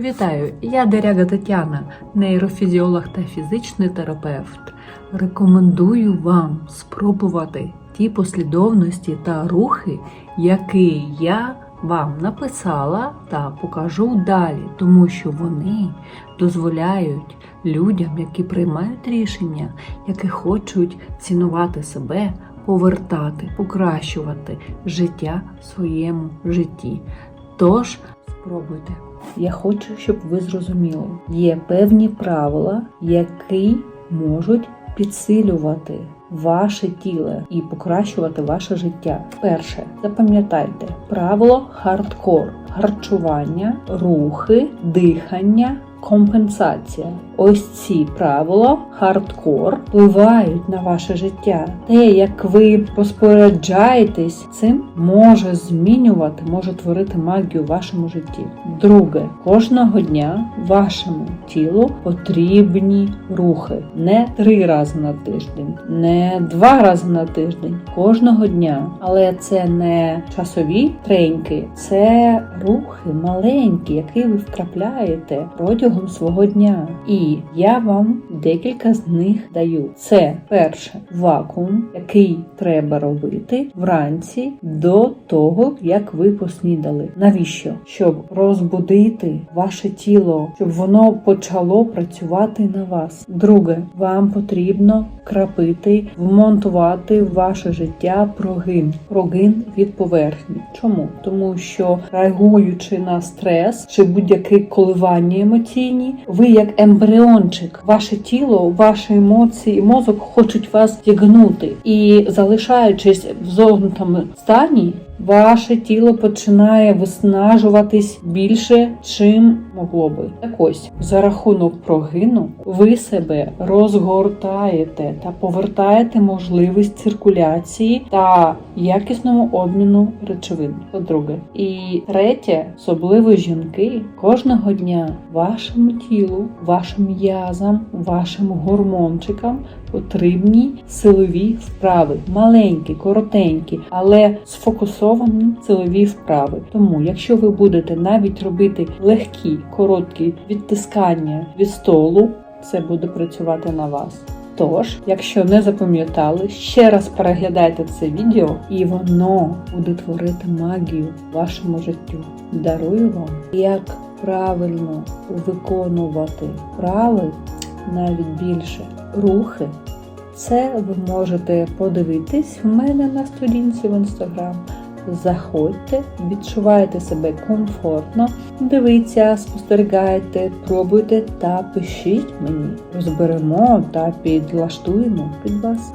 Вітаю! Я Деряга Тетяна, нейрофізіолог та фізичний терапевт. Рекомендую вам спробувати ті послідовності та рухи, які я вам написала та покажу далі, тому що вони дозволяють людям, які приймають рішення, які хочуть цінувати себе, повертати, покращувати життя в своєму житті. Тож спробуйте. Я хочу, щоб ви зрозуміли, є певні правила, які можуть підсилювати ваше тіло і покращувати ваше життя. Перше, запам'ятайте правило хардкор, харчування, рухи, дихання. Компенсація. Ось ці правила хардкор впливають на ваше життя. Те, як ви розпоряджаєтесь цим, може змінювати, може творити магію в вашому житті. Друге, кожного дня вашому тілу потрібні рухи. Не три рази на тиждень, не два рази на тиждень, кожного дня. Але це не часові треньки, це рухи маленькі, які ви втрапляєте протягом свого дня. І я вам декілька з них даю. Це перше вакуум, який треба робити вранці до того, як ви поснідали. Навіщо? Щоб розбудити ваше тіло, щоб воно почало працювати на вас. Друге, вам потрібно крапити, вмонтувати в ваше життя прогин. Прогин від поверхні. Чому? Тому що реагуючи на стрес чи будь-яке коливання емоційні, ви як ембріончик, ваше тіло, ваші емоції, мозок хочуть вас тягнути. І залишаючись в зогнутому стані, ваше тіло починає виснажуватись більше, чим могло би. Так ось за рахунок прогину ви себе розгортаєте та повертаєте можливість циркуляції та якісного обміну речовин. По-друге, і третє, особливо жінки, кожного дня вашому тілу, вашим м'язам, вашим гормончикам потрібні силові вправи, маленькі, коротенькі, але сфокусовані силові вправи. Тому, якщо ви будете навіть робити легкі, короткі відтискання від столу, це буде працювати на вас. Тож, якщо не запам'ятали, ще раз переглядайте це відео, і воно буде творити магію вашому життю. Дарую вам, як правильно виконувати вправи, навіть більше рухи. Це ви можете подивитись в мене на сторінці в інстаграм. Заходьте, відчувайте себе комфортно, дивіться, спостерігайте, пробуйте та пишіть мені. Розберемо та підлаштуємо під вас.